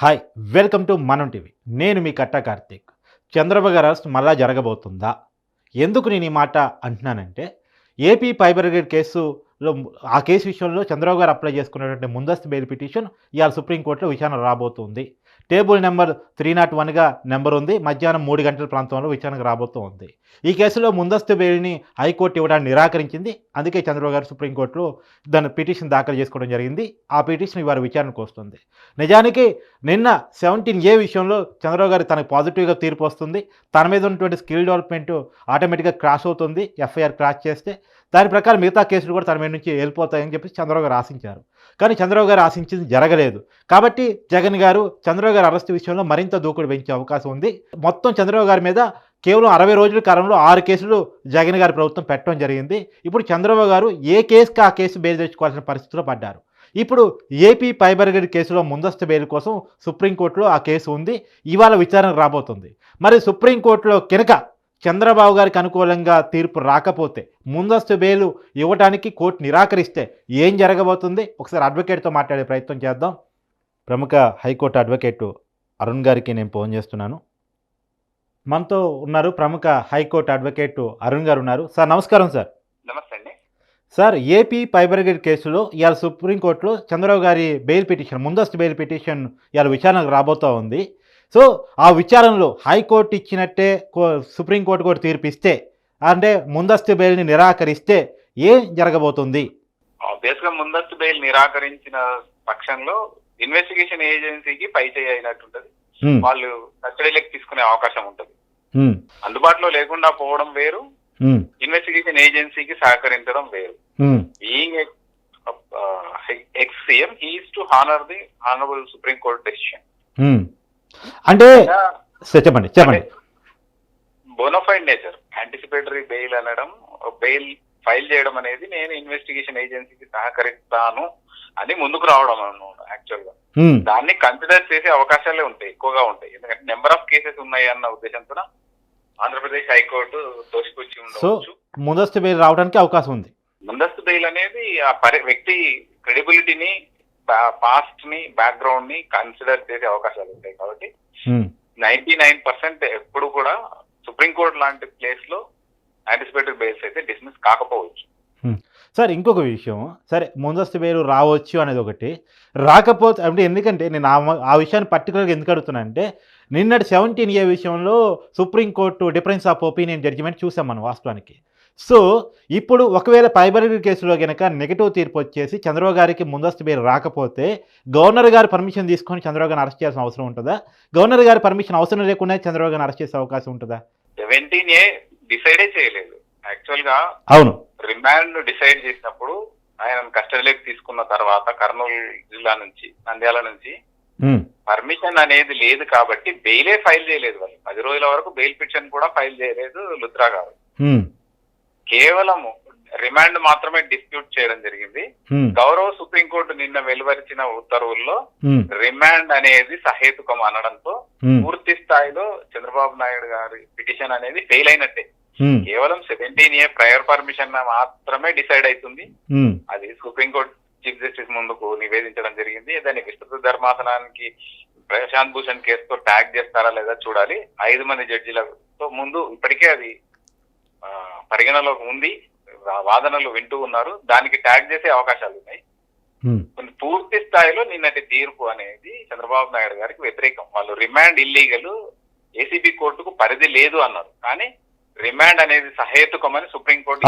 Hi welcome to Manam TV. నేను మీ కట్ట కార్తీక్. చంద్రబాబు అరెస్ట్ మళ్ళా జరగబోతుందా? ఎందుకు నేను ఈ మాట అంటున్నానంటే ఏపీ ఫైబర్ గ్రేడ్ కేసులో ఆ కేసు విషయంలో చంద్రబాబు గారు అప్లై చేసుకున్నటువంటి ముందస్తు బెయిల్ పిటిషన్ ఇవాళ సుప్రీంకోర్టులో విచారణ రాబోతుంది. టేబుల్ నెంబర్ త్రీ నాట్ వన్గా నెంబర్ ఉంది. మధ్యాహ్నం మూడు గంటల ప్రాంతంలో విచారణకు రాబోతూ ఉంది. ఈ కేసులో ముందస్తు బెయిల్ని హైకోర్టు ఇవ్వడానికి నిరాకరించింది. అందుకే చంద్రబాబు గారు సుప్రీంకోర్టులో దాని పిటిషన్ దాఖలు చేసుకోవడం జరిగింది. ఆ పిటిషన్ ఇవాళ విచారణకు వస్తుంది. నిజానికి నిన్న సెవెంటీన్ ఏ విషయంలో చంద్రబాబు గారు తనకు పాజిటివ్గా తీర్పు వస్తుంది. తన మీద ఉన్నటువంటి స్కిల్ డెవలప్మెంట్ ఆటోమేటిక్గా క్రాష్ అవుతుంది. ఎఫ్ఐఆర్ క్రాష్ చేస్తే దాని ప్రకారం మిగతా కేసులు కూడా తన మీద నుంచి వెళ్ళిపోతాయని చెప్పి చంద్రబాబు గారు ఆశించారు. కానీ చంద్రబాబు గారు ఆశించింది జరగలేదు. కాబట్టి జగన్ గారు చంద్రబాబు గారు అరెస్టు విషయంలో మరింత దూకుడు పెంచే అవకాశం ఉంది. మొత్తం చంద్రబాబు గారి మీద కేవలం అరవై రోజుల కాలంలో ఆరు కేసులు జగన్ గారి ప్రభుత్వం పెట్టడం జరిగింది. ఇప్పుడు చంద్రబాబు గారు ఏ కేసుకి ఆ కేసు బెయిల్ తెచ్చుకోవాల్సిన పరిస్థితిలో పడ్డారు. ఇప్పుడు ఏపీ పైబర్గడ్ కేసులో ముందస్తు బెయిల్ కోసం సుప్రీంకోర్టులో ఆ కేసు ఉంది. ఇవాళ విచారణకు రాబోతుంది. మరి సుప్రీంకోర్టులో కనుక చంద్రబాబు గారికి అనుకూలంగా తీర్పు రాకపోతే ముందస్తు బెయిల్ ఇవ్వడానికి కోర్టు నిరాకరిస్తే ఏం జరగబోతుంది? ఒకసారి అడ్వకేట్తో మాట్లాడే ప్రయత్నం చేద్దాం. ప్రముఖ హైకోర్టు అడ్వకేట్ అరుణ్ గారికి నేను ఫోన్ చేస్తున్నాను. మనతో ఉన్నారు ప్రముఖ హైకోర్టు అడ్వకేట్ అరుణ్ గారు ఉన్నారు. సార్ నమస్కారం సార్. నమస్తే అండి. సార్ ఏపీ ఫైబర్ గ్రిడ్ కేసులో ఇవాళ సుప్రీంకోర్టులో చంద్రబాబు గారి బెయిల్ పిటిషన్ ముందస్తు బెయిల్ పిటిషన్ ఇవాళ విచారణకు రాబోతూ ఉంది. సో ఆ విచారణలో హైకోర్టు ఇచ్చినట్టే సుప్రీంకోర్టు కూడా తీర్పు ఇస్తే అంటే ముందస్తు బెయిల్ని నిరాకరిస్తే ఏం జరగబోతుంది? ఆబ్వియస్గా ముందస్తు బెయిల్ నిరాకరించిన పక్షంలో ఇన్వెస్టిగేషన్ ఏజెన్సీకి పై అయినట్టుంటది. వాళ్ళు కస్టడీలోకి తీసుకునే అవకాశం ఉంటది. అందుబాటులో లేకుండా పోవడం వేరు. ఇన్వెస్టిగేషన్ ఏజెన్సీకి సహకరించడం వేరు. Being ex CM he's to honour the honourable supreme court decision. అంటే చెప్పండి చెప్పండి. బోనోఫైడ్ నేచర్ యాంటిసిపేటరీ బెయిల్ అనడం బెయిల్ ఫైల్ చేయడం అనేది నేను ఇన్వెస్టిగేషన్ ఏజెన్సీకి సహకరిస్తాను అని ముందుకు రావడం యాక్చువల్గా. దాన్ని కన్సిడర్ చేసే అవకాశాలే ఉంటాయి ఎక్కువగా ఉంటాయి. ఎందుకంటే నెంబర్ ఆఫ్ కేసెస్ ఉన్నాయి అన్న ఉద్దేశంతో ఆంధ్రప్రదేశ్ హైకోర్టు తోసిపుచ్చి ఉండవచ్చు. ముందస్తు బెయిల్ రావడానికి అవకాశం ఉంది. ముందస్తు బెయిల్ అనేది ఆ వ్యక్తి క్రెడిబిలిటీని పాస్ట్ని బ్యాక్గ్రౌండ్ని కన్సిడర్ చేసే అవకాశాలు ఉంటాయి కాబట్టి నైన్టీ నైన్ పర్సెంట్ ఎప్పుడు కూడా సుప్రీంకోర్టు లాంటి ప్లేస్లో యాంటిసిపేటెడ్ బెయిల్స్ అయితే డిస్మిస్ కాకపోవచ్చు. సార్ ఇంకొక విషయం. సరే ముందస్తు బెయిల్ రావచ్చు అనేది ఒకటి. రాకపోతే అంటే ఎందుకంటే నేను ఆ విషయాన్ని పర్టికులర్గా ఎందుకు అడుగుతున్నానంటే నిన్నటి సెవెంటీన్ ఏ విషయంలో supreme court difference of opinion judgement చూసాం మనం వాస్తవానికి. సో ఇప్పుడు ఒకవేళ ఫైబర్ కేసులో కనుక నెగిటివ్ తీర్పు వచ్చేసి చంద్రబాబు గారికి ముందస్తు బెయిల్ రాకపోతే గవర్నర్ గారి పర్మిషన్ తీసుకొని చంద్రబాబు గారిని అరెస్ట్ చేయాల్సిన అవసరం ఉంటుందా? గవర్నర్ గారి పర్మిషన్ అవసరం లేకుండా చంద్రబాబు గారిని అరెస్ట్ చేసే అవకాశం ఉంటుందా? సెవెంటీన్ ఏ డిసైడే చేయలేదు. యాక్చువల్గా అవును. రిమాండ్ డిసైడ్ చేసినప్పుడు ఆయన కస్టడీలోకి తీసుకున్న తర్వాత కర్నూలు జిల్లా నుంచి నంద్యాల నుంచి పర్మిషన్ అనేది లేదు కాబట్టి బెయిలే ఫైల్ చేయలేదు వాళ్ళు. పది రోజుల వరకు బెయిల్ పిటిషన్ కూడా ఫైల్ చేయలేదు లుత్రా గారు. ఉమ్, కేవలం రిమాండ్ మాత్రమే డిస్ప్యూట్ చేయడం జరిగింది. గౌరవ సుప్రీంకోర్టు నిన్న వెలువరిచిన ఉత్తర్వుల్లో రిమాండ్ అనేది సహేతుకం అనడంతో పూర్తి స్థాయిలో చంద్రబాబు నాయుడు గారి పిటిషన్ అనేది ఫెయిల్ అయినట్టే. కేవలం సెవెంటీన్ ఏ ప్రయర్ పర్మిషన్ మాత్రమే డిసైడ్ అవుతుంది. అది సుప్రీంకోర్టు చీఫ్ జస్టిస్ ముందుకు నివేదించడం జరిగింది. దాన్ని విస్తృత ధర్మాసనానికి ప్రశాంత్ భూషణ్ కేసుతో ట్యాగ్ చేస్తారా లేదా చూడాలి. ఐదు మంది జడ్జిలతో ముందు ఇప్పటికే అది పరిగణలోకి ఉంది వాదనలు వింటూ ఉన్నారు. దానికి ట్యాగ్ చేసే అవకాశాలు ఉన్నాయి. పూర్తి స్థాయిలో నిన్నటి తీర్పు అనేది చంద్రబాబు నాయుడు గారికి వ్యతిరేకం. వాళ్ళు రిమాండ్ ఇల్లీగల్ ఏసీబీ కోర్టుకు పరిధి లేదు అన్నారు. కానీ రిమాండ్ అనేది సహేతుకమని సుప్రీంకోర్టు.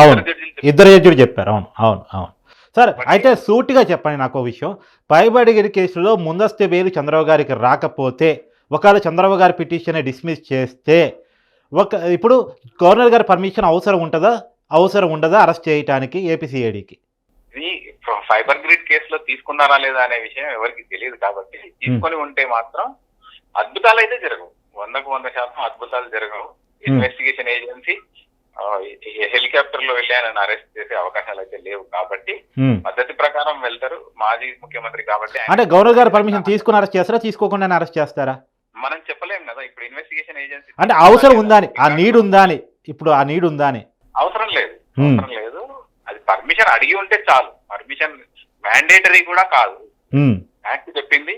ఇద్దరు జడ్జిలు చెప్పారు. అవును అవును అవును. సార్ అయితే సూటిగా చెప్పండి నాకు విషయం. పైబడిగిరి కేసులో ముందస్తు బెయిల్ చంద్రబాబు గారికి రాకపోతే ఒకవేళ చంద్రబాబు గారి పిటిషన్ డిస్మిస్ చేస్తే ఒక ఇప్పుడు గవర్నర్ గారి పర్మిషన్ అవసరం ఉంటుందా? అవసరం ఉండదా? అరెస్ట్ చేయడానికి ఏపీసీఐడికి ఇది ఫైబర్ గ్రిడ్ కేసులో తీసుకున్నారా లేదా అనే విషయం ఎవరికి తెలియదు కాబట్టి తీసుకొని ఉంటే మాత్రం అద్భుతాలు అయితే జరగవు. వందకు వంద శాతం అద్భుతాలు జరగవు. ఇన్వెస్టిగేషన్ ఏజెన్సీ హెలికాప్టర్లో వెళ్ళి ఆయన అరెస్ట్ చేసే అవకాశాలు అయితే లేవు కాబట్టి పద్ధతి ప్రకారం వెళ్తారు మాజీ ముఖ్యమంత్రి కాబట్టి అంటే గవర్నర్ గారి పర్మిషన్ తీసుకుని అరెస్ట్ చేస్తారా? తీసుకోకుండా అరెస్ట్ చేస్తారా? మనం చెప్పలేం కదా ఇప్పుడు ఇన్వెస్టిగేషన్ ఏజెన్సీ అంటే అవసరం ఉందా అని? ఆ నీడ్ ఉందా అని? ఇప్పుడు ఆ నీడ్ ఉందా అని? అవసరం లేదు Hmm. అవసరం లేదు. అది పర్మిషన్ అడిగి ఉంటే చాలు. పర్మిషన్ మ్యాండేటరీ కూడా కాదు. యాక్ట్ చెప్పింది.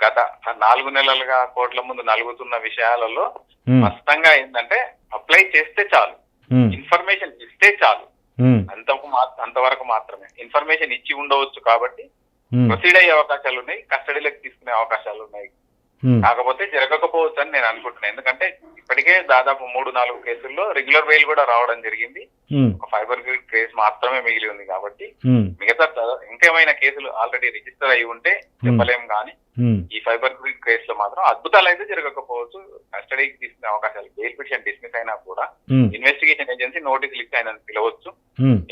గత నాలుగు నెలలుగా కోర్టుల ముందు నలుగుతున్న విషయాలలో ఉమ్, స్పష్టంగా ఏంటంటే అప్లై చేస్తే చాలు. ఇన్ఫర్మేషన్ ఇస్తే చాలు. అంతకు అంతవరకు మాత్రమే. ఇన్ఫర్మేషన్ ఇచ్చి ఉండవచ్చు కాబట్టి ప్రొసీడ్ అయ్యే అవకాశాలు ఉన్నాయి కస్టడీలోకి తీసుకునే అవకాశాలు ఉన్నాయి. కాకపోతే జరగకపోవచ్చు అని నేను అనుకుంటున్నాను ఎందుకంటే ఇప్పటికే దాదాపు మూడు నాలుగు కేసుల్లో రెగ్యులర్ బెయిల్ కూడా రావడం జరిగింది. ఉమ్, ఒక ఫైబర్ గ్రిడ్ కేసు మాత్రమే మిగిలి ఉంది కాబట్టి ఉమ్, మిగతా ఇంకేమైనా కేసులు ఆల్రెడీ రిజిస్టర్ అయి ఉంటే చెప్పలేం కానీ ఈ ఫైబర్ గ్రిడ్ కేసులో మాత్రం అద్భుతాలు అయితే జరగకపోవచ్చు కస్టడీకి తీసుకునే అవకాశాలు బెయిల్ పిటిషన్ డిస్మిస్ అయినా కూడా ఇన్వెస్టిగేషన్ ఏజెన్సీ నోటీసులు ఇచ్చి ఆయన పిలవచ్చు.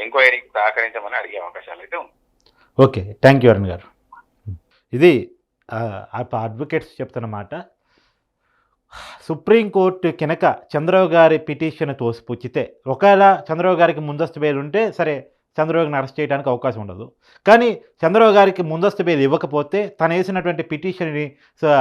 ఎంక్వైరీకి సహకరించమని అడిగే అవకాశాలు అయితే ఉన్నాయి ఓకే థ్యాంక్ యూ అరుణ్ గారు ఇది అడ్వకేట్స్ చెప్తున్నమాట. సుప్రీంకోర్టు కినక చంద్రబాబు గారి పిటిషన్ తోసిపుచ్చితే ఒకవేళ చంద్రబాబు గారికి ముందస్తు బెయిల్ ఉంటే సరే చంద్రబాబుని అరెస్ట్ చేయడానికి అవకాశం ఉండదు. కానీ చంద్రబాబు గారికి ముందస్తు బెయిల్ ఇవ్వకపోతే తను వేసినటువంటి పిటిషన్ని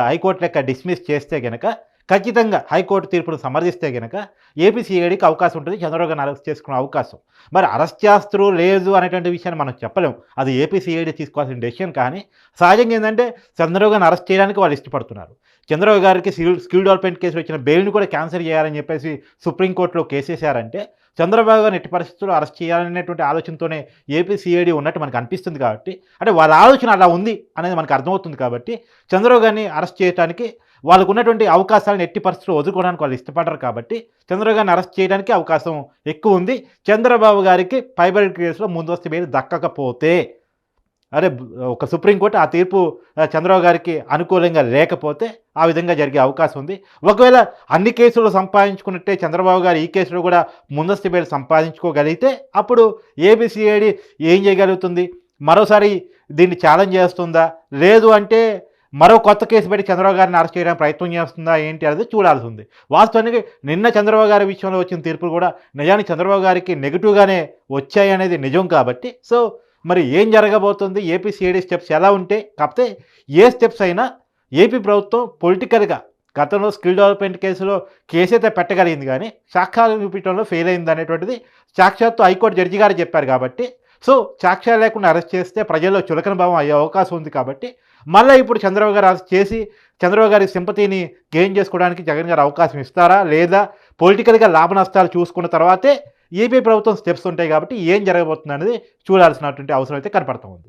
హైకోర్టు లెక్క డిస్మిస్ చేస్తే కనుక ఖచ్చితంగా హైకోర్టు తీర్పును సమర్థిస్తే గనక ఏపీసీఐడికి అవకాశం ఉంటుంది. చంద్రబాబు గారిని అరెస్ట్ చేసుకునే అవకాశం. మరి అరెస్ట్ చేస్తారు లేదు అనేటువంటి విషయాన్ని మనం చెప్పలేము అది ఏపీసీఐడి తీసుకోవాల్సిన డెసిషన్ కానీ సహజంగా ఏంటంటే చంద్రబాబు గారిని అరెస్ట్ చేయడానికి వాళ్ళు ఇష్టపడుతున్నారు. చంద్రబాబు గారికి స్కిల్ స్కిల్ డెవలప్మెంట్ కేసు వచ్చిన బెయిల్ని కూడా క్యాన్సిల్ చేయాలని చెప్పేసి సుప్రీంకోర్టులో కేసేశారంటే చంద్రబాబు గారిని ఎట్టి పరిస్థితుల్లో అరెస్ట్ చేయాలనేటువంటి ఆలోచనతోనే ఏపీ సిఐడి ఉన్నట్టు మనకు అనిపిస్తుంది కాబట్టి అంటే వాళ్ళ ఆలోచన అలా ఉంది అనేది మనకు అర్థమవుతుంది కాబట్టి చంద్రబాబు గారిని అరెస్ట్ చేయడానికి వాళ్ళకు ఉన్నటువంటి అవకాశాలను ఎట్టి పరిస్థితులు వదులుకోవడానికి వాళ్ళు ఇష్టపడరు కాబట్టి చంద్రబాబు గారిని అరెస్ట్ చేయడానికి అవకాశం ఎక్కువ ఉంది. చంద్రబాబు గారికి ఫైబర్ కేసులో ముందస్తు మీరు దక్కకపోతే అరే ఒక సుప్రీంకోర్టు ఆ తీర్పు చంద్రబాబు గారికి అనుకూలంగా లేకపోతే ఆ విధంగా జరిగే అవకాశం ఉంది. ఒకవేళ అన్ని కేసులు సంపాదించుకున్నట్టే చంద్రబాబు గారు ఈ కేసులో కూడా ముందస్తు బెయిల్ సంపాదించుకోగలిగితే అప్పుడు ఏబిసిఐడి ఏం చేయగలుగుతుంది? మరోసారి దీన్ని ఛాలెంజ్ చేస్తుందా? లేదు అంటే మరో కొత్త కేసు పెట్టి చంద్రబాబు గారిని అరెస్ట్ చేయడానికి ప్రయత్నం చేస్తుందా? ఏంటి అనేది చూడాల్సి ఉంది. వాస్తవానికి నిన్న చంద్రబాబు గారి విషయంలో వచ్చిన తీర్పులు కూడా నిజానికి చంద్రబాబు గారికి నెగిటివ్గానే వచ్చాయి అనేది నిజం కాబట్టి సో మరి ఏం జరగబోతుంది? ఏపీ సిఐడి స్టెప్స్ ఎలా ఉంటే కాకపోతే ఏ స్టెప్స్ అయినా ఏపీ ప్రభుత్వం పొలిటికల్గా గతంలో స్కిల్ డెవలప్మెంట్ కేసులో కేసు అయితే పెట్టగలిగింది కానీ సాక్ష్యాలు చూపించడంలో ఫెయిల్ అయింది అనేటువంటిది సాక్షాత్తు హైకోర్టు జడ్జి గారు చెప్పారు కాబట్టి. సో సాక్ష్యాలు లేకుండా అరెస్ట్ చేస్తే ప్రజల్లో చులకన భావం అయ్యే అవకాశం ఉంది కాబట్టి మళ్ళీ ఇప్పుడు చంద్రబాబు గారు అరెస్ట్ చేసి చంద్రబాబు గారి సింపతిని గెయిన్ చేసుకోవడానికి జగన్ గారు అవకాశం ఇస్తారా? లేదా పొలిటికల్గా లాభ నష్టాలు చూసుకున్న తర్వాతే ఏపీ ప్రభుత్వం స్టెప్స్ ఉంటాయి కాబట్టి ఏం జరగబోతుంది అనేది చూడాల్సినటువంటి అవసరం అయితే కనపడుతూ ఉంది.